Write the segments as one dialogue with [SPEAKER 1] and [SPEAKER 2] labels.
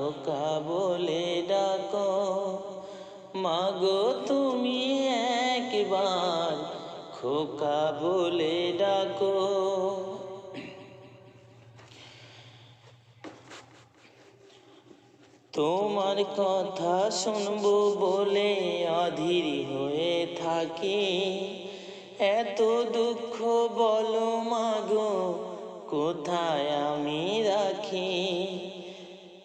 [SPEAKER 1] খোকা বলে ডাক। মাগো, তুমি একবার খোকা বলে ডাকো। তোমার কথা শুনব বলে অধীর হয়ে থাকি। এত দুঃখ বলো মাগো, কোথায় আমি রাখি?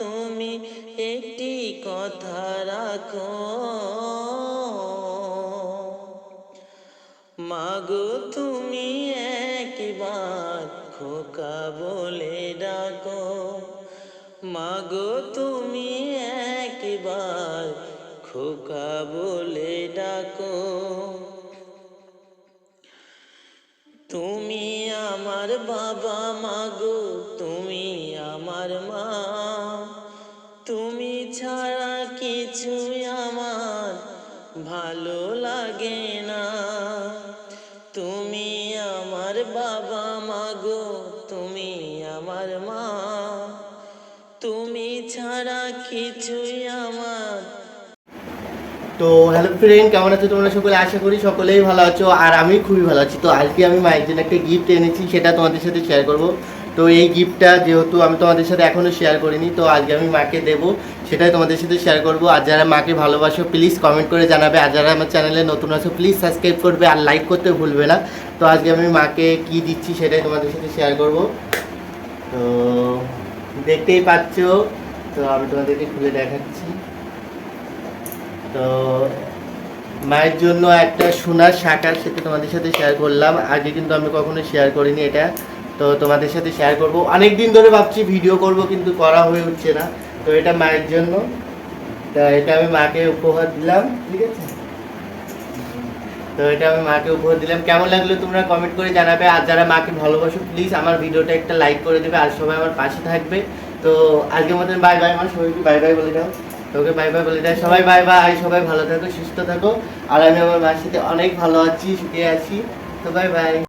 [SPEAKER 1] তুমি একটি কথা রাখো। মাগো, তুমি একবার খোকা বলে ডাকো। মাগো, তুমি একবার খোকা বলে ডাকো। তুমি আমার বাবা, মাগো, তুমি আমার মা। ছাড়া কিছুই আমার ভালো লাগে না। তুমি আমার বাবা মাগো তুমি আমার মা। তুমি ছাড়া কিছুই আমার
[SPEAKER 2] তো হ্যালো ফ্রেন্ড কেমন আছো তোমরা সকলে? আশা করি সকলেই ভালো আছো, আর আমি খুবই ভালো আছি। তো আজকে আমি মায়ের জন্য একটা গিফট এনেছি, সেটা তোমাদের সাথে শেয়ার করব। তো এই গিফটটা যেহেতু আমি তোমাদের সাথে এখনও শেয়ার করিনি, তো আজকে আমি মাকে দেবো। সেটাই তোমাদের সাথে শেয়ার করব। আর যারা মাকে ভালোবাসো প্লিজ কমেন্ট করে জানাবে। আর যারা আমার চ্যানেলে নতুন আছো প্লিজ সাবস্ক্রাইব করবে আর লাইক করতে ভুলবে না। তো আজকে আমি মাকে কি দিচ্ছি সেটাই তোমাদের সাথে শেয়ার করব। তো দেখতেই পাচ্ছ, তো আমি তোমাদেরকে খুলে দেখাচ্ছি। তো মায়ের জন্য একটা সোনার শাখার সেটা তোমাদের সাথে শেয়ার করলাম। আগে কিন্তু আমি কখনো শেয়ার করিনি এটা। তো তোমাদের সাথে শেয়ার করব। অনেক দিন ধরে ভাবছি ভিডিও করব, কিন্তু করা হয়ে উঠছে না। তো এটা মায়ের জন্য। তা এটা আমি মাকে উপহার দিলাম, ঠিক আছে? তো এটা আমি মাকে উপহার দিলাম। কেমন লাগল তোমরা কমেন্ট করে জানাবে। আর যারা মাকে ভালোবাসো প্লিজ আমার ভিডিওটা একটা লাইক করে দেবে, আর সবাই আমার পাশে থাকবে। তো আজকের মতন বাই বাই আমার সবাইকে বাই বাই বলে দাও। তোকে বাই বাই বলে দেয় সবাই বাই বাই সবাই ভালো থাকো, সুস্থ থাকো। আর আমি আমার মার সাথে অনেক ভালো আছি, সুখে আছি। তো বাই বাই